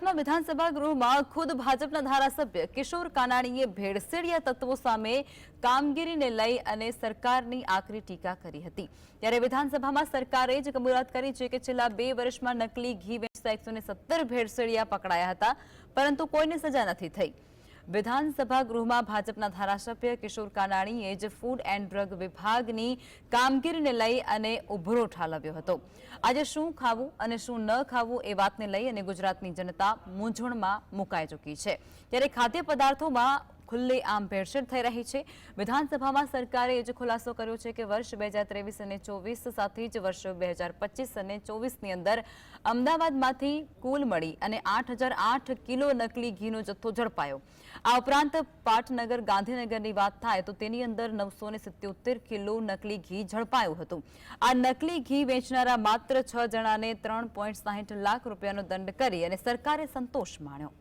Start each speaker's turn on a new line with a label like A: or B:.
A: વિધાનસભા ગૃહમાં ખુદ ભાજપના ધારાસભ્ય કિશોર કાનાણીએ ભેળસેળિયા તત્વો સામે કામગીરીને લઈ અને સરકારની આકરી ટીકા કરી હતી. ત્યારે વિધાનસભામાં સરકારે જ કબૂલાત કરી છે કે છેલ્લા બે વર્ષમાં નકલી ઘી વેચતા એકસો ભેળસેળિયા પકડાયા હતા, પરંતુ કોઈને સજા નથી થઈ. વિધાનસભા ગૃહમાં ભાજપના ધારાસભ્ય કિશોર કાનાણીએ જ ફૂડ એન્ડ ડ્રગ વિભાગની કામગીરીને લઈ અને ઉભરો ઠાલવ્યો હતો. આજે શું ખાવું અને શું ન ખાવું એ વાતને લઈ અને ગુજરાતની જનતા મૂંઝવણમાં મુકાઈ ચૂકી છે. ત્યારે ખાદ્ય પદાર્થોમાં ખુલ્લેઆમ ભેળસેળ થઈ રહી છે. વિધાનસભામાં સરકારે એ જ ખુલાસો કર્યો છે કે વર્ષ બે હજાર ત્રેવીસ અને ચોવીસ સાથે જ વર્ષ બે હજાર પચીસ અને ચોવીસની અંદર અમદાવાદમાંથી કુલ મળી અને આઠ હજાર આઠ કિલો નકલી ઘીનો જથ્થો ઝડપાયો. આ ઉપરાંત પાટનગર ગાંધીનગરની વાત થાય તો તેની અંદર નવસો સિત્યોતેર કિલો નકલી ઘી ઝડપાયું હતું. આ નકલી ઘી વેચનારા માત્ર છ જણાને ત્રણ પોઈન્ટ સાહીઠ લાખ રૂપિયાનો દંડ કરી અને સરકારે સંતોષ માણ્યો.